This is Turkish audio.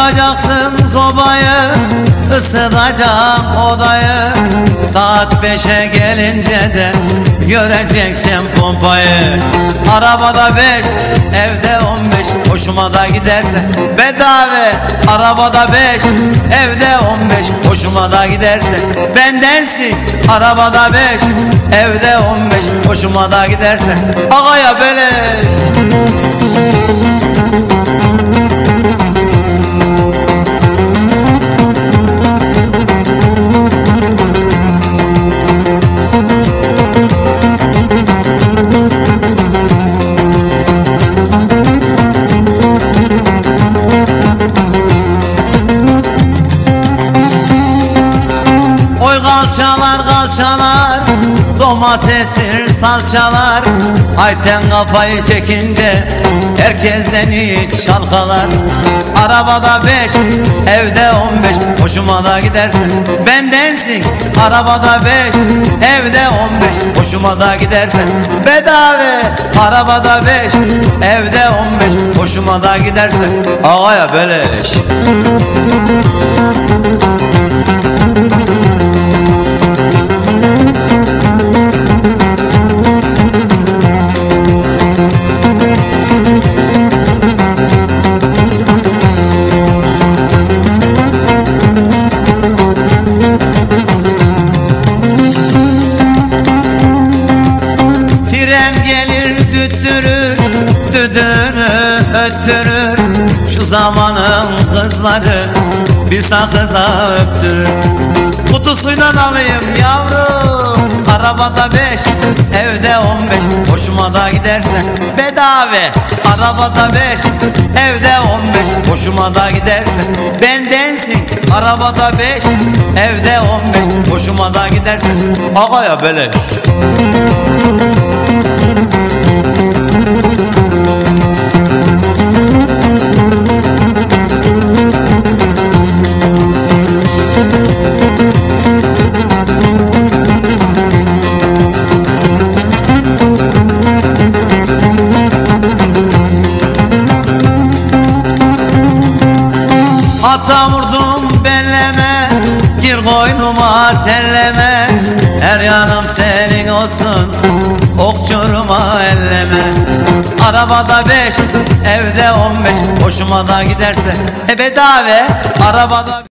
Yakacaksın sobayı ısıtacak odayı. Saat beşe gelince de göreceksin pompayı. Arabada beş evde on beş. Hoşuma da giderse Bedava. Arabada beş evde on beş. Hoşuma da giderse Bendensin. Arabada beş evde on beş. Hoşuma da giderse Agaya beleş. Kalçalar kalçalar Domatestir salçalar. Ayten kafayı çekince Herkesten hiç çalkalar. Arabada beş Evde on beş Hoşuma da gidersen Bendensin Arabada beş Evde on beş Hoşuma da gidersen Bedava Arabada beş Evde on beş Hoşuma da gidersen Ağaya beleş Tren zamanın kızları bir sakıza öptürür Kutusuyla alayım yavrum Arabada beş, evde on beş. Hoşuma da gidersen bedava Arabada beş, evde on beş. Hoşuma da gidersen bendensin Arabada beş, evde on beş. Hoşuma da gidersen ağaya beleş Ata vurdum belleme Gir koynuma telleme. Her yanım senin olsun Okçuruma elleme. Arabada beş Evde on beş Hoşuma da giderse. E bedava Arabada